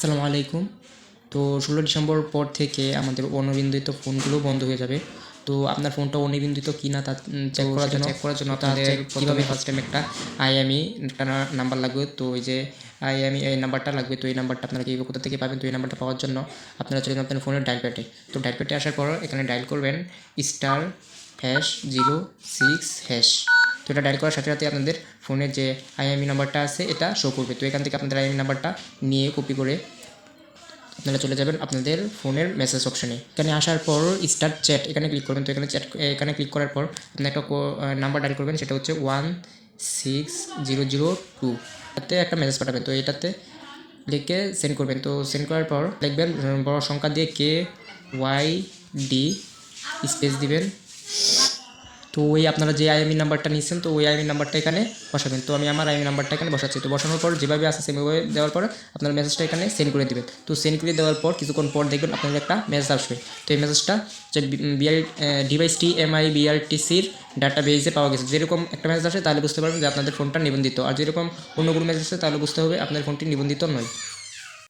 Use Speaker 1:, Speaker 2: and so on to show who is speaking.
Speaker 1: আসসালামু আলাইকুম। তো ষোলো ডিসেম্বর পর থেকে আমাদের অনিবন্ধিত ফোনগুলো বন্ধ হয়ে যাবে। তো আপনার ফোনটা অনিবন্ধিত কি না তা চেক করার জন্য চেক করার জন্য আপনাদের কীভাবে ফার্স্ট টাইম একটা আইএমই একটা নাম্বার লাগবে। তো ওই যে আইএমই এই নাম্বারটা লাগবে। তো এই নাম্বারটা আপনারা কীভাবে কোথা থেকে পাবেন? তো এই নাম্বারটা পাওয়ার জন্য আপনারা চলে আপনার ফোনের ডায়াল প্যাডে তো ডায়াল প্যাডে আসার পর এখানে ডায়াল করবেন star hash zero six hash তো এটা ডায়াল করার সাথে সাথে আপনাদের ফোনের যে আইএমই নাম্বারটা আছে এটা শো করবে। তো এখান থেকে আপনাদের আইএমই নাম্বারটা নিয়ে কপি করে আপনারা চলে যাবেন আপনাদের ফোনের মেসেজ অপশনে এখানে আসার পর স্টার্ট চ্যাট এখানে ক্লিক করবেন। তো এখানে চ্যাট এখানে ক্লিক করার পর আপনি একটা নাম্বার ডায়াল করবেন সেটা হচ্ছে one six zero zero two এটাতে একটা মেসেজ পাঠাবেন। তো এটাতে লিখে সেন্ড করবেন। তো সেন্ড করার পর লিখবেন উম, বড় সংখ্যা দিয়ে কে ওয়াই ডি স্পেস দিবেন। তো ওই আপনারা যে আইএমই নাম্বারটা নিচ্ছেন তো ওই আইএমই নাম্বারটা এখানে বসাবেন। তো আমি আমার আইএমই নাম্বারটা এখানে বসাচ্ছি। তো বসানোর পর যেভাবে আসে সেভাবে দেওয়ার পর আপনার মেসেজটা এখানে সেন্ড করে দেবেন। তো সেন্ড করে দেওয়ার পর কিছুক্ষণ পর দেখবেন আপনাদের একটা মেসেজ আসবে। তো এই মেসেজটা যে বিআর ডিভাইস টি এমআই বিআরটিসির ডাটা বেজে পাওয়া গেছে। যেরকম একটা মেসেজ আসে তাহলে বুঝতে পারবেন যে আপনাদের ফোনটা নিবন্ধিত। আর যেরকম অন্য কোনো মেসেজ আসে তাহলে বুঝতে হবে আপনার ফোনটি নিবন্ধিত নয়।